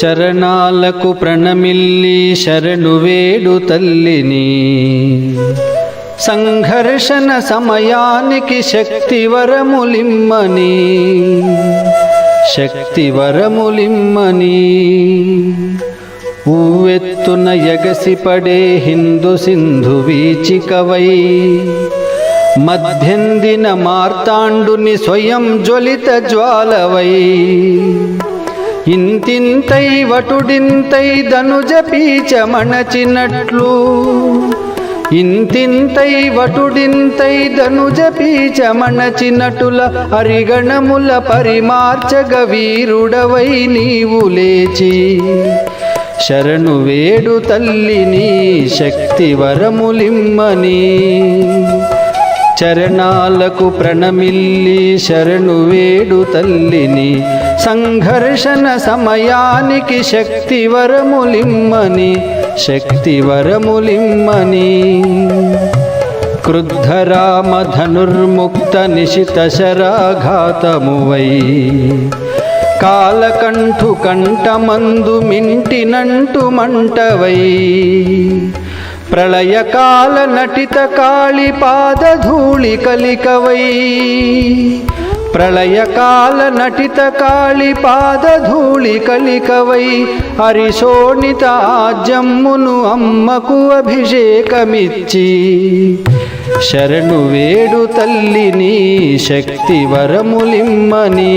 చరణాలకు ప్రణమిల్లి శరణు వేడు తల్లిని. సంఘర్షణ సమయానికి శక్తివరములిమ్మని శక్తివరములిమ్మని శక్తి ఊవెత్తున ఎగసిపడే హిందు సింధు వీచికవై. మధ్యందిన మార్తాండుని స్వయం జ్వలిత జ్వాలవై. ఇంతింతై వటుడింతై ధనుజ పీచమణచినట్లు ఇంతింతై వటుడింతై ధనుజ పీచమణచినటుల అరిగణముల పరిమార్చగ వీరుడవై నీవు లేచి. శరణు వేడు తల్లిని శక్తి వరములిమ్మని. చరణాలకు ప్రణమిల్లి శరణు వేడు తల్లిని. సంఘర్షణ సమయానికి శక్తి వరములిమ్మని శక్తి వరములిమ్మని క్రుద్ధరామ ధనుర్ముక్త నిశిత శరాఘాతమువై. కాలకంఠు కంఠమందు మింటినంటు మంటవై. ప్రళయకాల నటిత కాళి పాదధూళి కలికవై ప్రళయకాల నటిత కాళి పాదధూళి కలికవై హరిశోణిత జమ్మును అమ్మకు అభిషేకమిచ్చి శరణు వేడు తల్లిని శక్తి వరములిమ్మని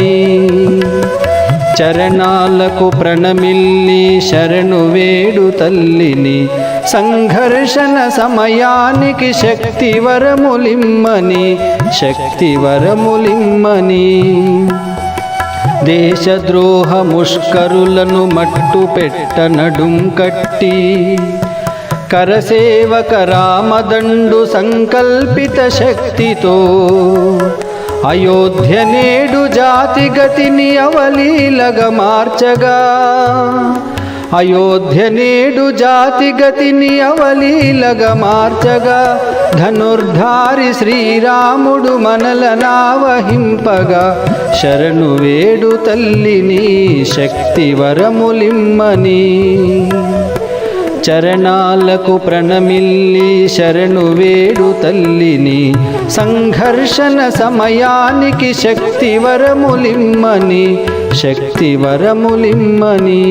చరణాలకు ప్రణమిల్లి శరణు వేడు తల్లిని సంఘర్షణ సమయానికి శక్తి వరములిమ్మని శక్తి వరములిమ్మని. దేశద్రోహ ముష్కరులను మట్టు పెట్ట నడుం కట్టి కరసేవక రామదండు సంకల్పిత శక్తితో అయోధ్య నేడు జాతి గతిని అవలీలగ మార్చగా అయోధ్య నేడు జాతి గతిని అవలీలగ మార్చగా. ధనుర్ధారి శ్రీరాముడు మనల నావహింపగా శరణు వేడు తల్లిని శక్తి వరములిమ్మని. చరణాలకు ప్రణమిల్లి శరణు వేడు తల్లిని. సంఘర్షణ సమయానికి శక్తి వరములిమ్మని. శక్తి వరములిమ్మని.